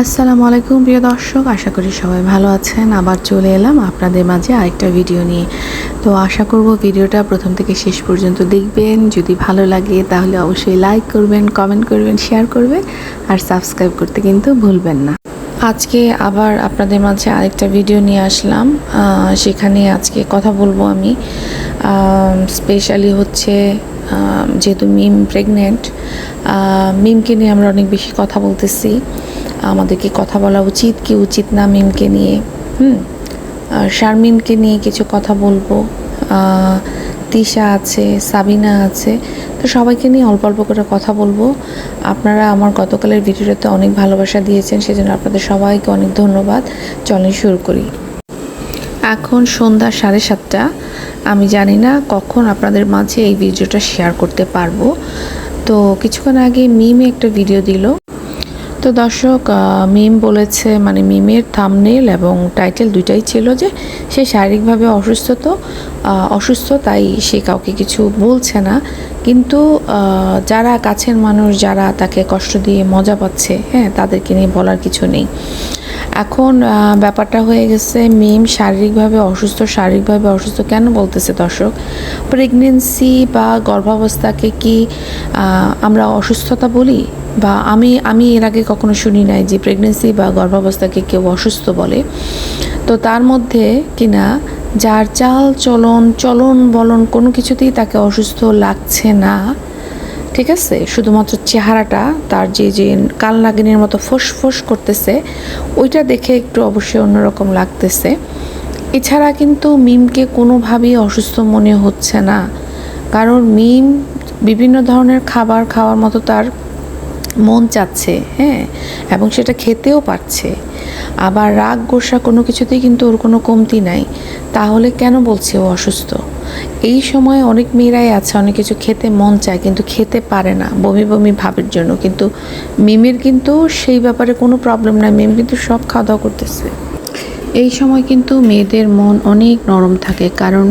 আসসালামু আলাইকুম, প্রিয় দর্শক। আশা করি সবাই ভালো আছেন। আবার চলে এলাম আপনাদের মাঝে আরেকটা ভিডিও নিয়ে। তো আশা করব ভিডিওটা প্রথম থেকে শেষ পর্যন্ত দেখবেন। যদি ভালো লাগে তাহলে অবশ্যই লাইক করবেন কমেন্ট করবেন শেয়ার করবেন। আর সাবস্ক্রাইব করতে কিন্তু ভুলবেন না। আজকে আবার আপনাদের মাঝে আরেকটা ভিডিও নিয়ে আসলাম। সেখানে আজকে কথা বলব আমি। স্পেশালি হচ্ছে যেহেতু মিম প্রেগনেন্ট মিমকে নিয়ে আমরা অনেক বেশি কথা বলতেছি। আমাদেরকে কথা বলা উচিত, কি উচিত না মিমকে নিয়ে। হুম? আর শারমিনকে নিয়ে কিছু কথা বলব। তিশা আছে, সাবিনা আছে, তো সবাইকে নিয়ে অল্প অল্প করে কথা বলব। আপনারা আমার গতকালের ভিডিওটাতে অনেক ভালোবাসা দিয়েছেন, সেজন্য আপনাদের সবাইকে অনেক ধন্যবাদ। চলেন শুরু করি। এখন সন্ধ্যা সাড়ে সাতটা। আমি জানি না কখন আপনাদের মাঝে এই ভিডিওটা শেয়ার করতে পারব। তো কিছুক্ষণ আগে মিমে একটা ভিডিও দিল। তো দর্শক মিম বলেছে মানে মিমের থামনেল এবং টাইটেল দুইটাই ছিল যে সে শারীরিকভাবে অসুস্থ তো অসুস্থ তাই সে কাউকে কিছু বলছে না। কিন্তু যারা কাছের মানুষ, যারা তাকে কষ্ট দিয়ে মজা পাচ্ছে হ্যাঁ তাদেরকে নিয়ে বলার কিছু নেই। এখন ব্যাপারটা হয়ে গেছে, মিম শারীরিকভাবে অসুস্থ শারীরিকভাবে অসুস্থ কেন বলতেছে দর্শক? প্রেগনেন্সি বা গর্ভাবস্থাকে কি আমরা অসুস্থতা বলি? বা আমি আমি এর আগে কখনো শুনি নাই যে প্রেগনেন্সি বা গর্ভাবস্থাকে কেউ অসুস্থ বলে। তো তার মধ্যে কিনা যার চাল, চলন চলন বলন কোনো কিছুতেই তাকে অসুস্থ লাগছে না, ঠিক আছে? শুধুমাত্র চেহারাটা, তার যে যে কাল নাগিনের মতো ফোঁস ফোঁস করতেছে, ওইটা দেখে একটু অবশ্যই অন্যরকম লাগতেছে। এছাড়া কিন্তু মিমকে কোনোভাবেই অসুস্থ মনে হচ্ছে না। কারণ মিম বিভিন্ন ধরনের খাবার খাওয়ার মতো তার মন চাচ্ছে হ্যাঁ এবং সেটা খেতেও পারছে। আবার রাগ, গোসা কোনো কিছুতেই কিন্তু ওর কোনো কমতি নাই। তাহলে কেন বলছে ও অসুস্থ? এই সময় অনেক মেয়েরাই আছে, অনেক কিছু খেতে মন চায়, কিন্তু খেতে পারে না, বমি বমি ভাবের জন্য। কিন্তু মিমের কিন্তু সেই ব্যাপারে কোনো প্রবলেম নাই, মিম কিন্তু সব খাওয়া দাওয়া করতেছে। এই সময় কিন্তু মেয়েদের মন অনেক নরম থাকে। কারণ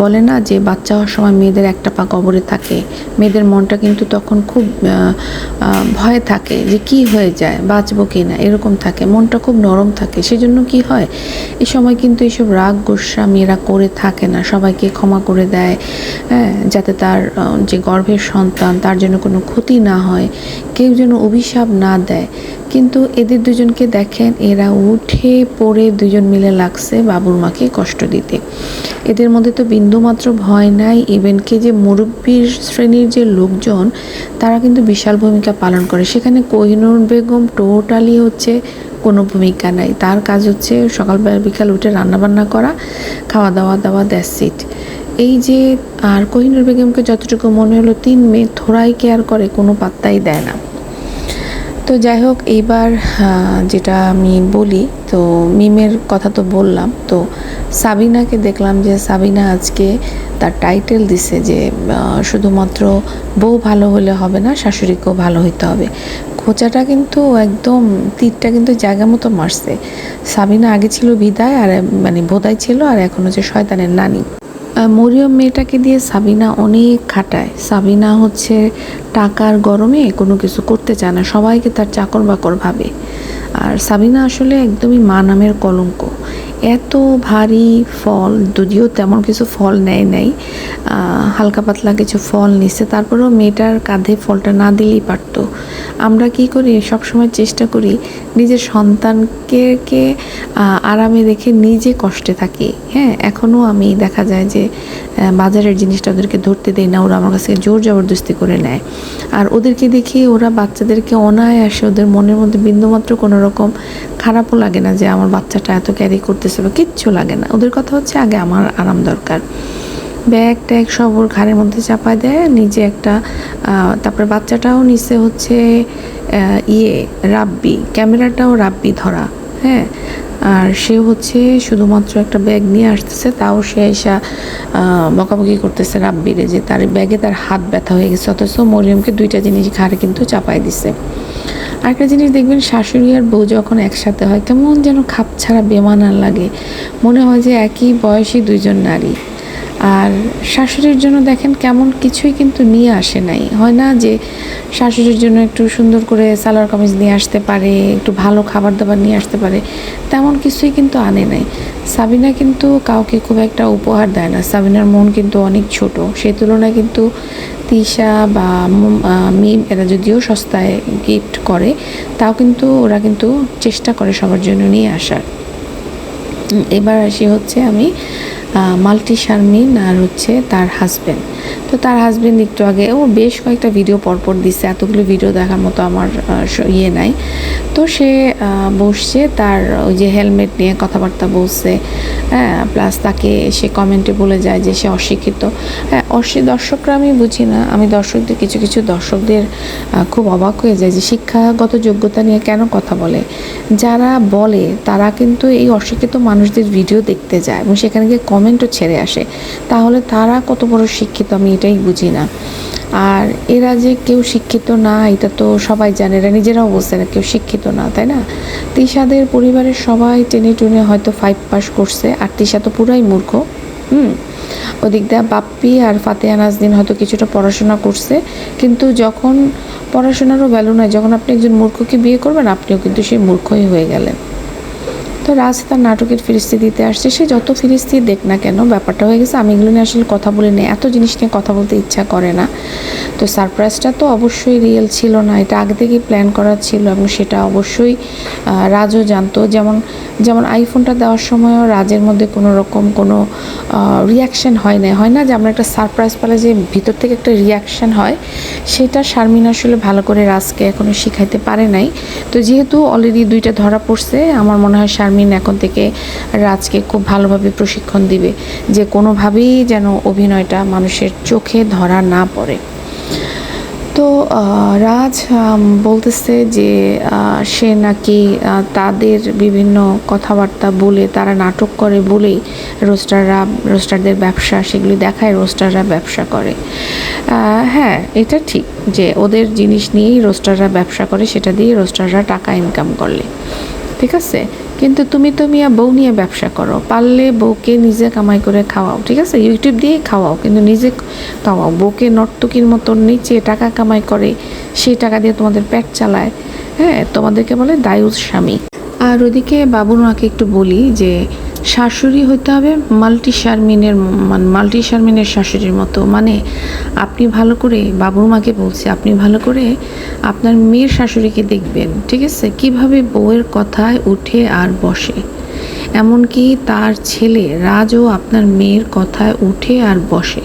বলে না যে বাচ্চা হওয়ার সময় মেয়েদের একটা পা কবরে থাকে। মেয়েদের মনটা কিন্তু তখন খুব ভয়ে থাকে যে কি হয়ে যায়, বাঁচবো কি না, এরকম থাকে। মনটা খুব নরম থাকে। সেজন্য কি হয়? এই সময় কিন্তু এইসব রাগ গোসা মেয়েরা করে থাকে না। সবাইকে ক্ষমা করে দেয় হ্যাঁ যাতে তার যে গর্ভের সন্তান তার জন্য কোনো ক্ষতি না হয়, কেউ যেন অভিশাপ না দেয়। কিন্তু এদের দুজনকে দেখেন, এরা উঠে পড়ে দুজন মিলে লাগছে বাবুর মাকে কষ্ট দিতে। এদের মধ্যে তো বিন্দুমাত্র ভয় নাই। ইভেনকে যে মুরব্বীর শ্রেণির যে লোকজন, তারা কিন্তু বিশাল ভূমিকা পালন করে। সেখানে কোহিনুর বেগম টোটালি হচ্ছে কোনো ভূমিকা নাই। তার কাজ হচ্ছে সকালবেলা বিকাল উঠে রান্নাবান্না করা খাওয়া দাওয়া দাওয়া দ্যাস ইট এই যে, আর কোহিনুর বেগমকে যতটুকু মনে হলো, তিন মেয়ে থোড়াই কেয়ার করে, কোনো পাত্তাই দেয় না। তো যাই হোক, এইবার যেটা আমি বলি, তো মিমের কথা তো বললাম, তো সাবিনাকে দেখলাম যে সাবিনা আজকে তার টাইটেল দিছে যে শুধুমাত্র বউ ভালো হলে হবে না, শাশুড়িকেও ভালো হইতে হবে। খোঁচাটা কিন্তু একদম তীরটা কিন্তু জায়গা মতো মারছে। সাবিনা আগে ছিল বিদায়, আর মানে বোধাই ছিল, আর এখন হচ্ছে শয়তানের নানি। মরিয়ম মেয়েটাকে দিয়ে সাবিনা অনেক খাটায়। সাবিনা হচ্ছে টাকার গরমে কোনো কিছু করতে চায় না, সবাইকে তার চাকর বাকর ভাবে। আর সাবিনা আসলে একদমই মা নামের কলঙ্ক। এত ভারী ফল, যদিও তেমন কিছু ফল নেয় নাই হালকা পাতলা কিছু ফল নিছে, তারপরেও মেয়েটার কাঁধে ফলটা না দিলেই পারতো। আমরা কি করি, সবসময় চেষ্টা করি নিজের সন্তানকে, কে আরামে রেখে নিজে কষ্টে থাকি। হ্যাঁ এখনও আমি দেখা যায় যে বাজারের জিনিসটা ওদেরকে ধরতে দেই না, ওরা আমার কাছে জোর জবরদস্তি করে নেয়। আর ওদেরকে দেখি ওরা বাচ্চাদেরকে অনায়াসে ওদের মনের মধ্যে বিন্দুমাত্র কোনো রকম খারাপও লাগে না যে, আমার বাচ্চাটা এত ক্যারি করতেছে বা কিচ্ছু লাগে না। ওদের কথা হচ্ছে আগে আমার আরাম দরকার। ব্যাগ ট্যাগ সব ওর ঘাড়ের মধ্যে চাপায় দেয়, নিজে একটা তারপরে বাচ্চাটাও নিচে হচ্ছে ইয়ে রাব্বি, ক্যামেরাটাও রাব্বি ধরা হ্যাঁ। আর সে হচ্ছে শুধুমাত্র একটা ব্যাগ নিয়ে আসতেছে, তাও সে এসা বকাবকি করতেছে রাব্বিরে যে তার ব্যাগে তার হাত ব্যথা হয়ে গেছে, অথচ মরিয়মকে দুইটা জিনিস ঘাড়ে কিন্তু চাপায় দিছে। আরেকটা জিনিস দেখবেন, শাশুড়ি আর বউ যখন একসাথে হয় কেমন যেন খাপ ছাড়া বেমানার লাগে। মনে হয় যে একই বয়সী দুজন নারী। আর শাশুড়ির জন্য দেখেন কেমন কিছুই কিন্তু নিয়ে আসে নাই। হয় না যে শাশুড়ির জন্য একটু সুন্দর করে সালোয়ার কামিজ নিয়ে আসতে পারে, একটু ভালো খাবার দাবার নিয়ে আসতে পারে, তেমন কিছুই কিন্তু আনে নাই। সাবিনা কিন্তু কাউকে খুব একটা উপহার দেয় না। সাবিনার মন কিন্তু অনেক ছোট। সেই তুলনায় কিন্তু তিশা বা মিম এরা যদিও সস্তায় গিফট করে, তাও কিন্তু ওরা কিন্তু চেষ্টা করে সবার জন্য নিয়ে আসার। এবার আসি হচ্ছে আমি মাল্টি শারমিন আর হচ্ছে তার হাজবেন্ড তো তার হাজবেন্ড একটু আগে, ও বেশ কয়েকটা ভিডিও পরপর দিচ্ছে এতগুলো ভিডিও দেখার মতো আমার ইয়ে নাই। তো সে বসছে, তার ওই যে হেলমেট নিয়ে কথাবার্তা বলছে হ্যাঁ প্লাস তাকে সে কমেন্টে বলে যায় যে সে অশিক্ষিত। হ্যাঁ অশি, দর্শকরা আমি বুঝি না, আমি দর্শকদের, কিছু কিছু দর্শকদের খুব অবাক হয়ে যায় যে শিক্ষাগত যোগ্যতা নিয়ে কেন কথা বলে। যারা বলে, তারা কিন্তু এই অশিক্ষিত মানুষদের ভিডিও দেখতে যায় এবং সেখানে গিয়ে কমেন্টও ছেড়ে আসে। তাহলে তারা কত বড় শিক্ষিত আমি এটাই বুঝি না। আর এরা যে কেউ শিক্ষিত না, এটা তো সবাই জানে, এরা নিজেরাও বলছে না কেউ শিক্ষিত না, তাই না? তিশাদের পরিবারের সবাই টেনে টুনে হয়তো ফাইভ পাস করছে, আর তিশা তো পুরাই মূর্খ, হুম? ওদিক দিয়ে বাপ্পি আর ফাতেহা নাজদিন হয়তো কিছুটা পড়াশোনা করছে, কিন্তু যখন পড়াশোনারও ভ্যালু নয় যখন আপনি একজন মূর্খকে বিয়ে করবেন, আপনিও কিন্তু সেই মূর্খই হয়ে গেলেন। তো রাজ তার নাটকের ফিরিস্তি দিতে আসছে। সে যত ফিরিস্তি দেখ না কেন, ব্যাপারটা হয়ে গেছে, আমি এগুলো নিয়ে আসলে কথা বলে নেই। এত জিনিস নিয়ে কথা বলতে ইচ্ছা করে না। তো সারপ্রাইজটা তো অবশ্যই রিয়েল ছিল না, এটা আগে থেকেই প্ল্যান করা ছিল এবং সেটা অবশ্যই রাজও জানতো। যেমন যেমন আইফোনটা দেওয়ার সময়ও রাজের মধ্যে কোনো রকম কোনো রিয়াকশন হয় না হয় না যে আমরা একটা সারপ্রাইজ পেলে যে ভিতর থেকে একটা রিয়াকশন হয়, সেটা শারমিন আসলে ভালো করে রাজকে এখনও শিখাইতে পারে নাই। তো যেহেতু অলরেডি দুইটা ধরা পড়ছে, আমার মনে হয় শারমিন এখন থেকে রাজকে খুব ভালোভাবে প্রশিক্ষণ দিবে। যে কোনোভাবেই যেন অভিনয়টা মানুষের চোখে ধরা না পড়ে। তো রাজ বলতেছে যে সে নাকি তাদের বিভিন্ন কথাবার্তা বলে, তারা নাটক করে বলেই রোস্টাররা, রোস্টারদের ব্যবসা, সেগুলি দেখায় রোস্টাররা ব্যবসা করে। হ্যাঁ এটা ঠিক যে ওদের জিনিস নিয়েই রোস্টাররা ব্যবসা করে, সেটা দিয়ে রোস্টাররা টাকা ইনকাম করলে। ঠিক আছে? কিন্তু তুমি তো মিয়া বউ নিয়ে ব্যবসা করো। পারলে বউকে নিজে কামাই করে খাওয়াও, ঠিক আছে? ইউটিউব দিয়ে খাওয়াও, কিন্তু নিজে খাওয়াও। বউকে নর্তকীর মতন নিচে টাকা কামাই করে, সেই টাকা দিয়ে তোমাদের পেট চালায়। হ্যাঁ তোমাদেরকে বলে দায়ুস স্বামী। আর ওদিকে বাবুর মাকে একটু বলি যে শাশুড়ি হইতে হবে মাল্টি শারমিনের মানে মাল্টি শারমিনের শাশুড়ির মতো। মানে আপনি ভালো করে, বাবুর মাকে বলছি, আপনি ভালো করে আপনার মেয়ের শাশুড়িকে দেখবেন, ঠিক আছে? কীভাবে বউয়ের কথায় উঠে আর বসে। এমনকি তার ছেলে রাজও আপনার মেয়ের কথায় উঠে আর বসে।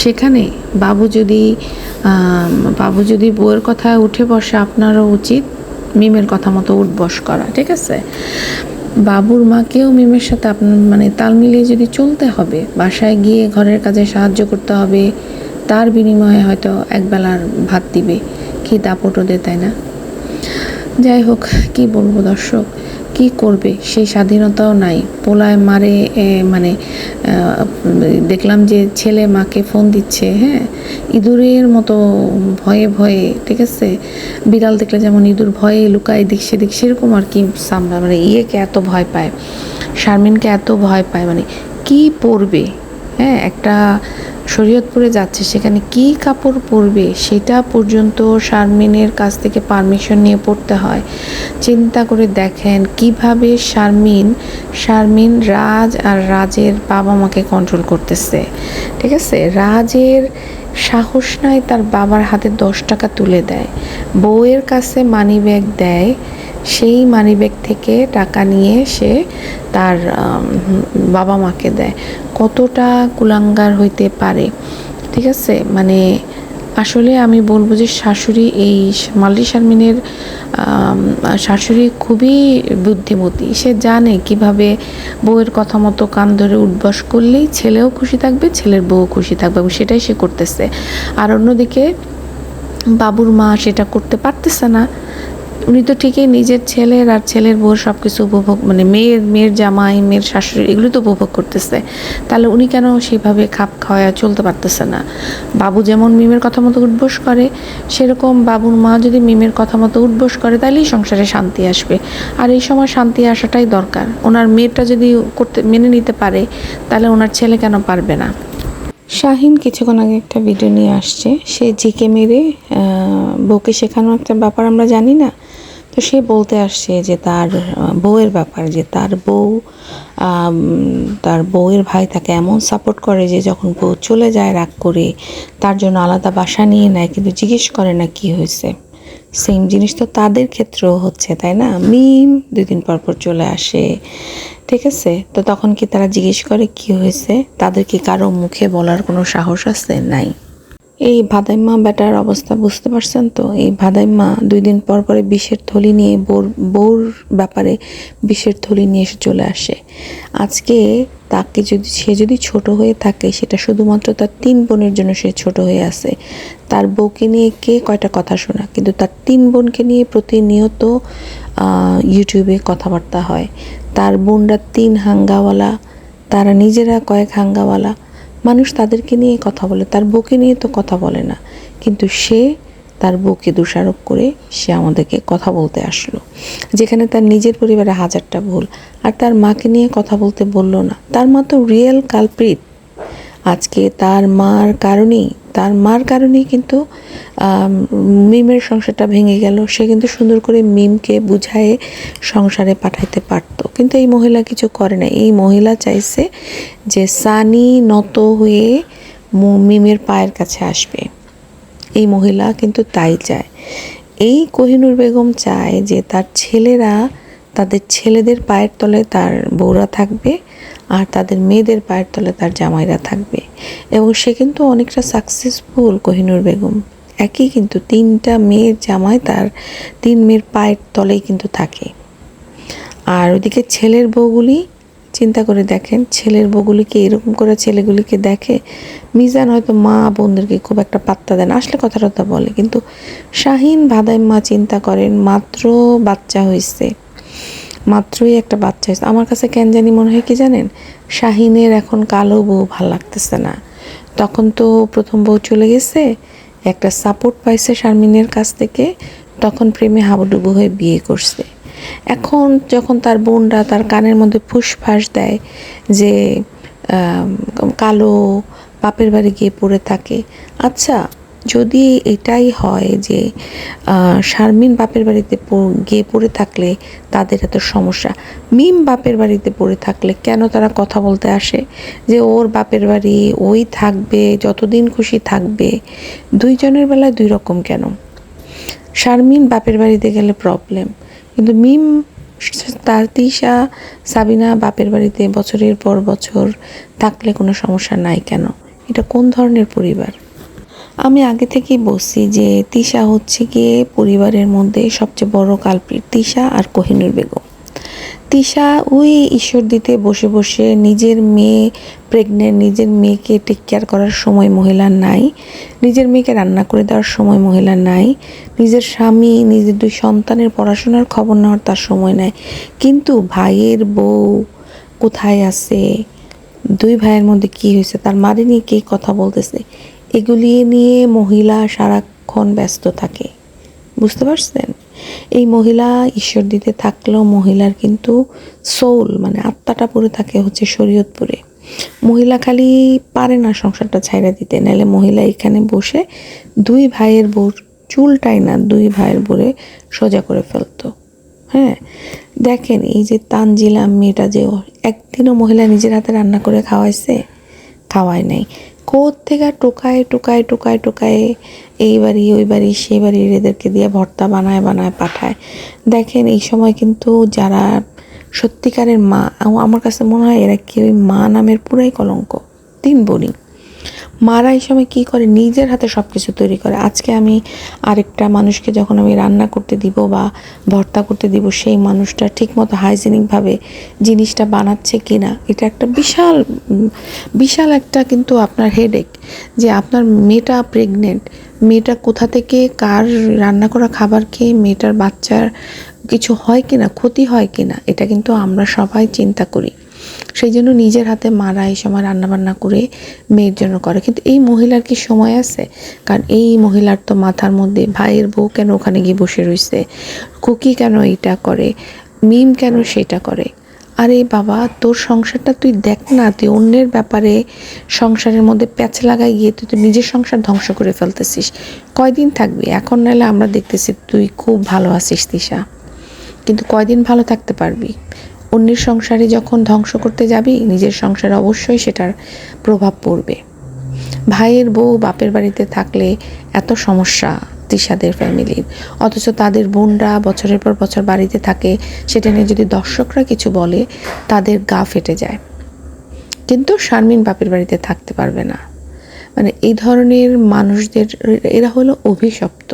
সেখানে বাবু যদি বাবু যদি বউয়ের কথায় উঠে বসে, আপনারও উচিত মিমের কথা মতো উঠবস করা, ঠিক আছে? বাবুর মাকেও মেমের সাথে আপনার মানে তাল মিলিয়ে যদি চলতে হবে, বাসায় গিয়ে ঘরের কাজে সাহায্য করতে হবে, তার বিনিময়ে হয়তো একবেলার ভাত দিবে কি দাপট দে তাই না? যাই হোক, কি বলব দর্শক? কি করবে? সেই স্বাধীনতাও নাই। পোলায় মারে মানে দেখলাম যে ছেলে মাকে ফোন দিচ্ছে হ্যাঁ? ইঁদুরের মতো ভয়ে ভয়ে, ঠিক আছে? বিড়াল দেখলে যেমন ইঁদুর ভয়ে লুকায় দিক সেদিক, সেরকম আর কি সামলা মানে ইয়েকে এত ভয় পায়, শারমিনকে এত ভয় পায় মানে কি পরবে? হ্যাঁ একটা শরীয়তপুরে যাচ্ছে, সেখানে কি কাপড় পরবে সেটা পর্যন্ত শারমিনের কাছ থেকে পারমিশন নিয়ে পড়তে হয়। চিন্তা করে দেখেন কীভাবে শারমিন শারমিন রাজ আর রাজের বাবা মাকে কন্ট্রোল করতেছে। ঠিক আছে? রাজের সাহস নাই তার বাবার হাতে দশ টাকা তুলে দেয়। বউয়ের কাছে মানি ব্যাগ দেয়, সেই মানি ব্যাগ থেকে টাকা নিয়ে সে তার বাবা মাকে দেয়। কতটা কুলাঙ্গার হইতে পারে, ঠিক আছে? মানে আসলে আমি বলব যে শাশুড়ি এই মালি শারমিনের শাশুড়ি খুবই বুদ্ধিমতী। সে জানে কীভাবে বউয়ের কথা মতো কান ধরে উঠবাস করলেই ছেলেও খুশি থাকবে, ছেলের বউ খুশি থাকবে এবং সেটাই সে করতেছে। আর অন্যদিকে বাবুর মা সেটা করতে পারতেছে না। উনি তো ঠিকই নিজের ছেলের আর ছেলের বউর সব কিছু উপভোগ মানে মেয়ের মেয়ের জামাই, মেয়ের শাশুড়ি এগুলো তো উপভোগ করতেছে। তাহলে উনি কেন সেইভাবে খাপ খাওয়া চলতে পারতেছে না? বাবু যেমন মিমের কথা মতো উঠবোস করে, সেরকম বাবুর মা যদি মিমের কথা মতো উঠবোস করে তাহলেই সংসারে শান্তি আসবে। আর এই সময় শান্তি আসাটাই দরকার। ওনার মেয়েটা যদি করতে মেনে নিতে পারে, তাহলে ওনার ছেলে কেন পারবে না? শাহিন কিছুক্ষণ আগে একটা ভিডিও নিয়ে আসছে। সে জিকে মেরে বউকে শেখানো একটা ব্যাপার আমরা জানি না। তো সে বলতে আসছে যে তার বউয়ের ব্যাপার, যে তার বউ তার বউয়ের ভাই তাকে এমন সাপোর্ট করে যে যখন বউ চলে যায় রাগ করে, তার জন্য আলাদা বাসা নিয়ে নেয়, কিন্তু জিজ্ঞেস করে না কি হয়েছে। সেম জিনিস তো তাদের ক্ষেত্রেও হচ্ছে, তাই না? মিম দুই দিন পর পর চলে আসে, ঠিক আছে? তো তখন কি তারা জিজ্ঞেস করে কি হয়েছে? তাদের কি কারও মুখে বলার কোনো সাহস আছে? নাই। এই ভাদাইম্মা বেটার অবস্থা, বুঝতে পারছেন তো? এই ভাদাইম্মা দুই দিন পর পরে বিষের থলি নিয়ে বউর বউর ব্যাপারে বিষের থলি নিয়ে এসে চলে আসে। আজকে তাকে যদি, সে যদি ছোট হয়ে থাকে, সেটা শুধুমাত্র তার তিন বোনের জন্য সে ছোট হয়ে আছে। তার বউকে নিয়ে কে কয়টা কথা শোনা, কিন্তু তার তিন বোনকে নিয়ে প্রতিনিয়ত ইউটিউবে কথাবার্তা হয়। তার বোনরা তিন হাঙ্গাওয়ালা, তারা নিজেরা কয়েক হাঙ্গাওয়ালা মানুষ তাদেরকে নিয়ে কথা বলে, তার বউকে নিয়ে তো কথা বলে না। কিন্তু সে তার বউকে দোষারোপ করে সে আমাদেরকে কথা বলতে আসলো। যেখানে তার নিজের পরিবারে হাজারটা ভুল, আর তার মাকে নিয়ে কথা বলতে বলল না। তার মা তো রিয়েল কালপ্রিট আজকে তার মার কারণেই তার মার কারণেই কিন্তু মিমের সংসারটা ভেঙে গেল। সে কিন্তু সুন্দর করে মিমকে বুঝায়ে সংসারে পাঠাইতে পারতো। কিন্তু এই মহিলা কিছু করে না এই মহিলা চাইছে যে সানি নত হয়ে মিমের পায়ের কাছে আসবে। এই মহিলা কিন্তু তাই চায়। এই কোহিনুর বেগম চায় যে তার ছেলেরা, তাদের ছেলেদের পায়ের তলে তার বউরা থাকবে আর তাদের মেয়েদের পায়ের তলে তার জামাইরা থাকবে। এবং সে কিন্তু অনেকটা সাকসেসফুল কোহিনুর বেগম। একই কিন্তু তিনটা মেয়ের জামাই তার তিন মেয়ের পায়ের তলেই কিন্তু থাকে। আর ওদিকে ছেলের বউগুলি, চিন্তা করে দেখেন, ছেলের বউগুলিকে এরকম করে ছেলেগুলিকে দেখে? মিজান হয়তো মা বোনদেরকে খুব একটা পাত্তা দেন আসলে কথাটা বলে। কিন্তু শাহিন ভাদাই মা চিন্তা করেন, মাত্র বাচ্চা হয়েছে মাত্রই একটা বাচ্চা হয়েছে আমার কাছে কেন জানি মনে হয় কি জানেন? শাহিনের এখন কালো বউ ভালো লাগতেছে না। তখন তো প্রথম বউ চলে গেছে, একটা সাপোর্ট পাইছে শারমিনের কাছ থেকে, তখন প্রেমে হাবুডুবু হয়ে বিয়ে করছে। এখন যখন তার বোনরা তার কানের মধ্যে ফুসফাস দেয় যে কালো বাপের বাড়ি গিয়ে পড়ে থাকে আচ্ছা যদি এটাই হয় যে শারমিন বাপের বাড়িতে গিয়ে পড়ে থাকলে তাদের এত সমস্যা। মিম বাপের বাড়িতে পড়ে থাকলে কেন তারা কথা বলতে আসে? যে ওর বাপের বাড়ি ওই থাকবে, যতদিন খুশি থাকবে, দুইজনের বেলায় দুই রকম কেন? শারমিন বাপের বাড়িতে গেলে প্রবলেম কিন্তু মিম, তার তিশা, সাবিনা বাপের বাড়িতে বছরের পর বছর থাকলে কোনো সমস্যা নাই কেন? এটা কোন ধরনের পরিবার? আমি আগে থেকেই বলছি যে তিশা হচ্ছে গিয়ে পরিবারের মধ্যে সবচেয়ে বড় কালপ্রিট, তিশা আর কোহিনুর বেগম। তিশা ওই ঈশ্বর দিতে বসে বসে নিজের মেয়ে প্রেগনেন্ট নিজের মেয়েকে টেক কেয়ার করার সময় মহিলার নাই, নিজের মেয়েকে রান্না করে দেওয়ার সময় মহিলার নাই, নিজের স্বামী, নিজের দুই সন্তানের পড়াশোনার খবর নেওয়ার তার সময় নাই। কিন্তু ভাইয়ের বউ কোথায় আছে? দুই ভাইয়ের মধ্যে কি হয়েছে? তার মারে নিয়ে কে কথা বলতেছে? এগুলি নিয়ে মহিলা সারাক্ষণ ব্যস্ত থাকে। বুঝতে পারছেন? এই মহিলা ঈশ্বর দিতে থাকলেও মহিলার কিন্তু সোল মানে আত্মাটা পড়ে থাকে হচ্ছে শরীয়তপুরে। মহিলা খালি পারে না সংসারটা ছাইরা দিতে। নাহলে মহিলা এখানে বসে দুই ভাইয়ের বউর চুলটাই না, দুই ভাইয়ের বোরে সোজা করে ফেলতো। হ্যাঁ? দেখেন, এই যে তানজিলা মেয়েটা যে একদিনও মহিলা নিজের হাতে রান্না করে খাওয়াইছে, খাওয়ায় নাই। থেকে টোকায় টোকায় টোকায় টোকায় এই বাড়ি, ওই বাড়ি, সেই বাড়ির এদেরকে দিয়ে ভর্তা বানায় বানায়, পাঠায়। দেখেন, এই সময় কিন্তু যারা সত্যিকারের মা আমার কাছে মনে হয় এরা কি ওই মা নামের পুরাই কলঙ্ক, তিন বোনই। মারা এই সময় কী করে? নিজের হাতে সব কিছু তৈরি করে। আজকে আমি আরেকটা মানুষকে যখন আমি রান্না করতে দিব বা ভর্তা করতে দিব, সেই মানুষটা ঠিকমতো হাইজেনিকভাবে জিনিসটা বানাচ্ছে কি না এটা একটা বিশাল বিশাল একটা কিন্তু আপনার হেডেক যে আপনার মেয়েটা প্রেগনেন্ট মেয়েটা কোথা থেকে কার রান্না করা খাবার খেয়ে মেয়েটার বাচ্চার কিছু হয় কি না ক্ষতি হয় কি না এটা কিন্তু আমরা সবাই চিন্তা করি। সেই জন্য নিজের হাতে মারা এই সময় রান্নাবান্না করে মেয়ের জন্য করে। কিন্তু এই মহিলার কি সময় আছে? কারণ এই মহিলার তো মাথার মধ্যে ভাইয়ের বউ কেন ওখানে গিয়ে বসে রয়েছে? কুকি কেন এইটা করে? মিম কেন সেটা করে? আরে বাবা, তোর সংসারটা তুই দেখ না, তুই অন্যের ব্যাপারে সংসারের মধ্যে প্যাচ লাগাই গিয়ে তুই তো নিজের সংসার ধ্বংস করে ফেলতেছিস। কয়দিন থাকবি? এখন নাহলে আমরা দেখতেছি তুই খুব ভালো আছিস, তিশা। কিন্তু কয়দিন ভালো থাকতে পারবি? অন্যের সংসারে যখন ধ্বংস করতে যাবি, নিজের সংসারে অবশ্যই সেটার প্রভাব পড়বে। ভাইয়ের বউ বাপের বাড়িতে থাকলে এত সমস্যা তৃষাদের ফ্যামিলির অথচ তাদের বোনরা বছরের পর বছর বাড়িতে থাকে, সেটা নিয়ে যদি দর্শকরা কিছু বলে, তাদের গা ফেটে যায়। কিন্তু শারমিন বাপের বাড়িতে থাকতে পারবে না। মানে এই ধরনের মানুষদের, এরা হলো অভিশপ্ত।